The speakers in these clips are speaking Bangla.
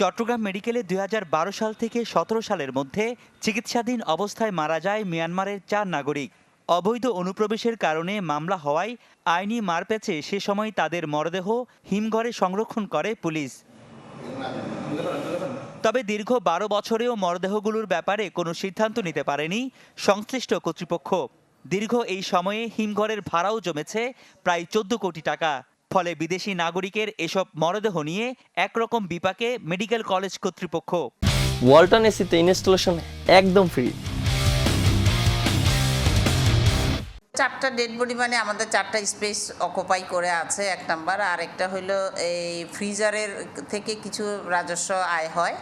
চট্টগ্রাম মেডিকেলে দু হাজার বারো সাল থেকে সতেরো সালের মধ্যে চিকিৎসাধীন অবস্থায় মারা যায় মিয়ানমারের চার নাগরিক। অবৈধ অনুপ্রবেশের কারণে মামলা হওয়ায় আইনি মার মারপ্যাচে সে সময় তাদের মরদেহ হিমঘরে সংরক্ষণ করে পুলিশ। তবে দীর্ঘ বারো বছরেও মরদেহগুলোর ব্যাপারে কোনো সিদ্ধান্ত নিতে পারেনি সংশ্লিষ্ট কর্তৃপক্ষ। দীর্ঘ এই সময়ে হিমঘরের ভাড়াও জমেছে প্রায় চোদ্দ কোটি টাকা। ফলে বিদেশি নাগরিকের এসব মরদেহ নিয়ে একরকম বিপাকে মেডিকেল কলেজ কর্তৃপক্ষ। ওয়ালটন এসিতে ইনস্টলেশন একদম ফ্রি। চারটা ডেড বডি মানে আমাদের চারটা স্পেস অকুপাই করে আছে এক নাম্বার আর একটা হইল এই ফ্রিজারের থেকে কিছু রাজস্ব আয় হয়।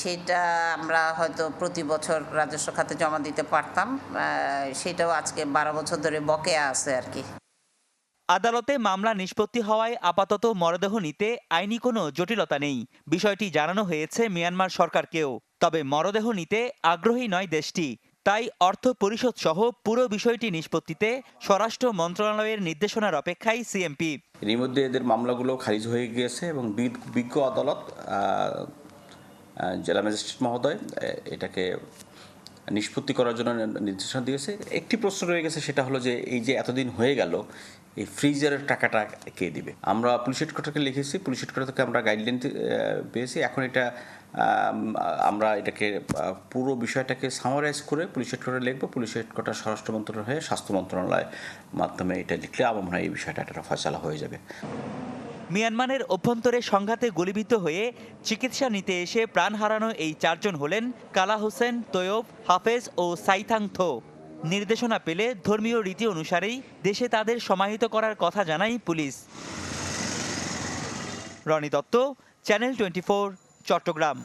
সেটা আমরা হয়তো প্রতি বছর রাজস্ব খাতে জমা দিতে পারতাম। সেটাও আজকে বারো বছর ধরে বকেয়া আছে আর কি। আদালতে মামলা নিষ্পত্তি হওয়ায় আপাতত মরদেহ নিতে আইনি কোনো জটিলতা নেই। বিষয়টি জানানো হয়েছে মিয়ানমার সরকারকেও। তবে মরদেহ নিতে আগ্রহী নয় দেশটি। তাই অর্থ পরিষদ সহ পুরো বিষয়টি নিষ্পত্তিতে স্বরাষ্ট্র মন্ত্রণালয়ের নির্দেশনার অপেক্ষায় সিএমপি। এরই মধ্যে এদের মামলাগুলো খারিজ হয়ে গিয়েছে এবং বিজ্ঞ আদালত জেলা ম্যাজিস্ট্রেট মহোদয় এটাকে নিষ্পত্তি করার জন্য নির্দেশনা দিয়েছে। একটি প্রশ্ন রয়ে গেছে, সেটা হলো যে এই যে এতদিন হয়ে গেল, এই ফ্রিজারের টাকাটা কে দিবে? আমরা পুলিশ হেডকোয়ার্টারকে লিখেছি, পুলিশ হেডকোয়ার্টার থেকে আমরা গাইডলাইন পেয়েছি। এখন এটা আমরা এটাকে পুরো বিষয়টাকে সামারাইজ করে পুলিশ হেডকোয়ার্টার লিখব। পুলিশ হেডকোয়ার্টার স্বরাষ্ট্র মন্ত্রণালয় হয়ে স্বাস্থ্য মন্ত্রণালয়ের মাধ্যমে এটা লিখলে আমার মনে হয় এই বিষয়টা একটা ফয়সালা হয়ে যাবে। মিয়ানমারের অভ্যন্তরে সংঘাতে গুলিবিদ্ধ হয়ে চিকিৎসা নিতে এসে প্রাণ হারানো এই চারজন হলেন কালা হোসেন, তৈয়ব, হাফেজ ও সাইথাং থো। নির্দেশনা পেলে ধর্মীয় রীতি অনুসারেই দেশে তাদের সমাহিত করার কথা জানাই police. Roni Dutta, channel twenty Chattogram.